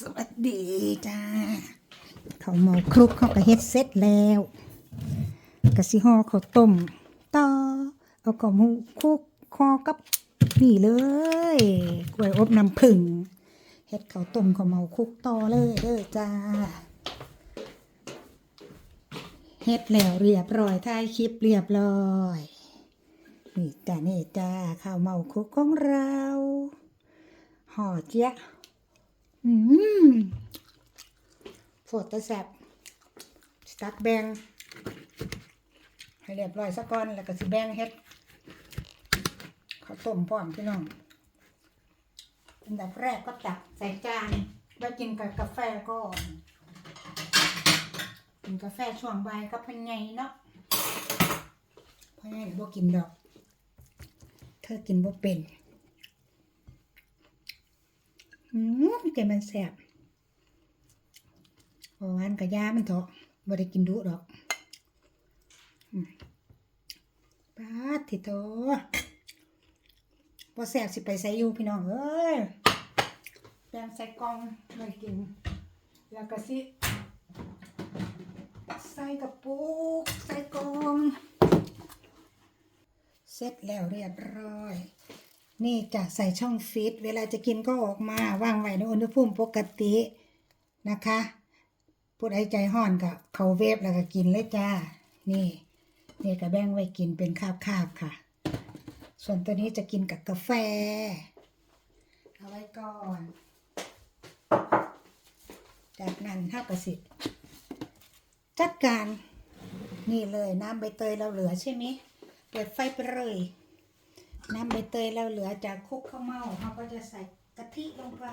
สวัสดีจ้า เขาวเมาคลุกเขาก็เฮ็ดเสร็จแล้วกะสิห่อข้าวต้มต่อเอาข้าวหมูคุกห่อกับนี่เลยกล้วยอบน้ำผึ้งเฮ็ดข้าวต้มข้าวเมาคุกต่อเลยเด้อจ้าเฮ็ดแล้วเรียบร้อยถ่ายคลิปเรียบร้อยนี่จ้านี่จ้าข้าวเมาคุกของเราห่อเจี๊ยะ อืมโฟดตะแสบสตักแบงให้เรียบร้อยซะก่อนแล้วก็สิแบงเฮ็ดข้าวต้มพร้อมพี่น้องอันดับแรกก็ตักใส่จานไว้กินกับกาแฟก่อนกินกาแฟช่วงบ่ายกับพันไงเนาะพันไงบ่กินดอก เธอกินบ่เป็น อืมแต่มันแสบเพราะวาอันกะยามันเถอะบ่ได้กินดุดอกปาดทิโตบ่แสบสิไปใส่อยู่พี่น้องเอ้ยแปงใส่กล่องไว้กิน แล้วก็สิใส่กระปุก ใส่กล่อง เสร็จแล้วเรียบร้อย นี่จะใส่ช่องฟิตเวลาจะกินก็ออกมาวางไว้ในอุณหภูมิปกตินะคะพูดให้ใจห่อนกับเขาเวฟแล้วก็กินเลยจ้า นี่นี่ก็แบ่งไว้กินเป็นคาบๆค่ะ ส่วนตัวนี้จะกินกับกาแฟ เอาไว้ก่อน จากนั้นถ้ากระสิจัดการนี่เลยน้ำใบเตยเราเหลือใช่ไหมเปิดไฟไปเลย น้ำใบเตยเราเหลือจากคลุกข้าวเม่าเราก็จะใส่กะทิลงไป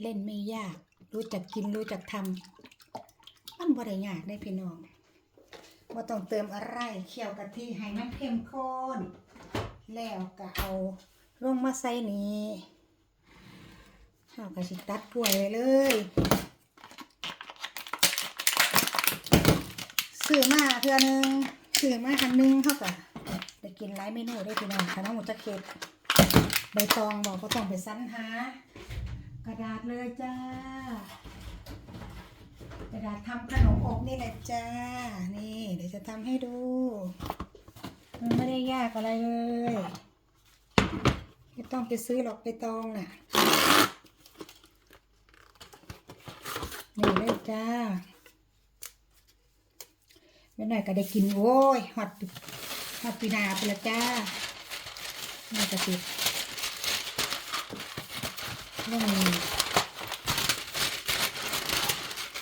เล่นไม่ยาก รู้จักกินรู้จักทำมันบ่ได้ยากได้พี่น้องว่าต้องเติมอะไรเคี่ยวกะทิให้มันเข้มข้นแล้วก็เอาลงมาใส่นี้เอากระสิตัดกล้วยไว้เลย ซื้อมาเทื่อหนึงซื้อมาอันหนึงเท่ากับได้กินหลายเมนูได้พี่น้องขนมหมูจะเค็ดใบตองบอกก็ต้องไปสรรหากระดาษเลยจ้ากระดาษทำขนมอบนี่แหละจ้า นี่เดี๋ยวจะทำให้ดู มันไม่ได้ยากอะไรเลยไม่ต้องไปซื้อหรอกใบตองน่ะ นี่เลยจ้า ไม่หน่อยก็ได้กินโอ้ยฮอตฮอตปีนาไปและจ้าน่าจะติดว่ามัน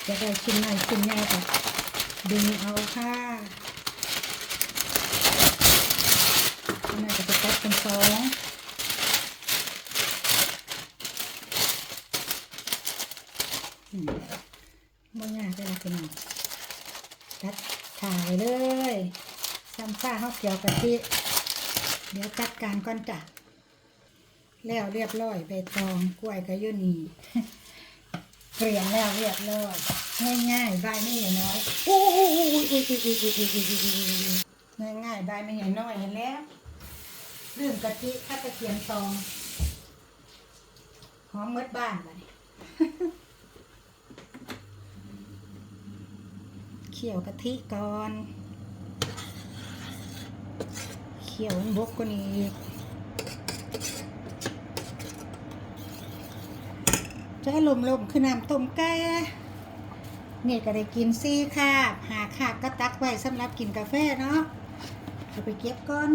จะได้ชิ้นไหนชิ้นใหญ่ก็ดึงเอาค่ะไม่หน่อยก็จะตัดเป็นสองอืมบ่ยากเลยพี่น้อง ตัดถ่าย เลยซ้ำซ่าข้าวเกี๊ยวกะทิเดี๋ยวจัดการก่อนจ้ะแล้วเรียบร้อยใบตองกล้วยก็ยุ่นี่เกลี่ยงแล้วเรียบร้อยง่ายๆใบไม่ใหญ่น้อยโอ้ยง่ายๆใบไม่ใหญ่น้อยเห็นแล้วเรื่องกะทิข้าตะเกียนตองหอมเมดบ้านเลย คี่ยวกะทิก่อน เคี่ยวบกกว่านี้อีกจะให้ลมๆคือน้ำต้มไก่นี่ก็ได้กินซี่ค่ะ หาคาบก็ตักไว้สำหรับกินกาแฟเนาะเอาไปเก็บก่อน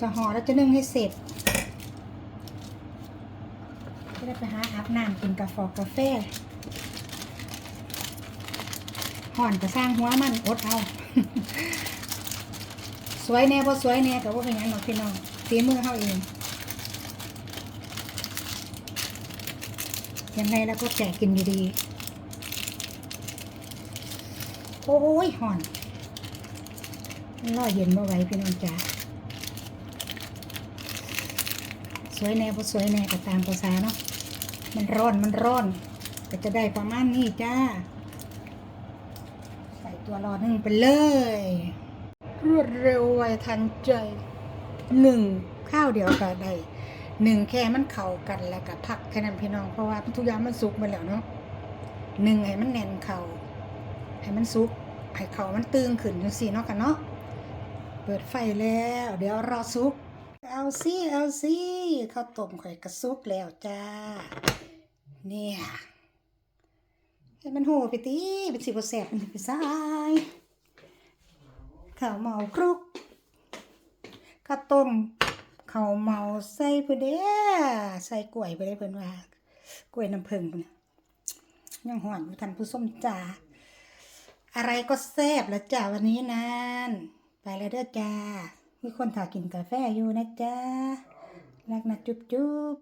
จะห่อแล้วจะนึ่งให้เสร็จ จะได้ไปหาอาบน้ำกินกาแฟกาแฟห่อนก็สร้างหัวมันอดเอา สวยแน่พอสวยแน่แต่ว่าเป็นยังหรอกพี่น้องฝีมือเขาเองยังไงแล้วก็แจกกินอยู่ดี โอ้ยห่อนรอเย็นเมื่อไหวพี่น้องจ๋า สวยแน่พอสวยแน่ก็ตามภาษาเนาะมันร้อนมันร้อนก็จะได้ประมาณนี้จ้า ใส่ตัวรอหนึ่งไปเลย รวดเร็วไวทันใจหนึ่งข้าวเดียวก็ได้หนึ่งแค่มันเข้ากันแล้วก็พักแค่นั้นพี่น้องเพราะว่าทุกอย่างมันสุกหมาแล้วเนาะหนึ่งให้มันแน่นเข่าให้มันสุกให้เข่ามันตึงขึ้นจังสี่เนาะกันเนาะเปิดไฟแล้ว เดี๋ยวรอสุก เอาสิเอาสิข้าวต้มข่อยกระสุกแล้วจ้า เนี่ยให้มันโหไปตีเป็นสิบแสบมันสิไปซ้ายข้าวเมาครุกข้าวต้มข้าวเมาใส่เพื่อเด้ใส่กล้วยไปได้เพิ่อนว่ากล้วยน้ำผึ้งพุ่นน่ะยังหอนอยู่ท่านผู้ส้มจ้าอะไรก็แซ่บแล้วจ้าวันนี้นั่นไปแล้วเด้อจ้า มีคนถากินกาแฟอยู่นะจ๊ะรักนะจุ๊บจุ๊บ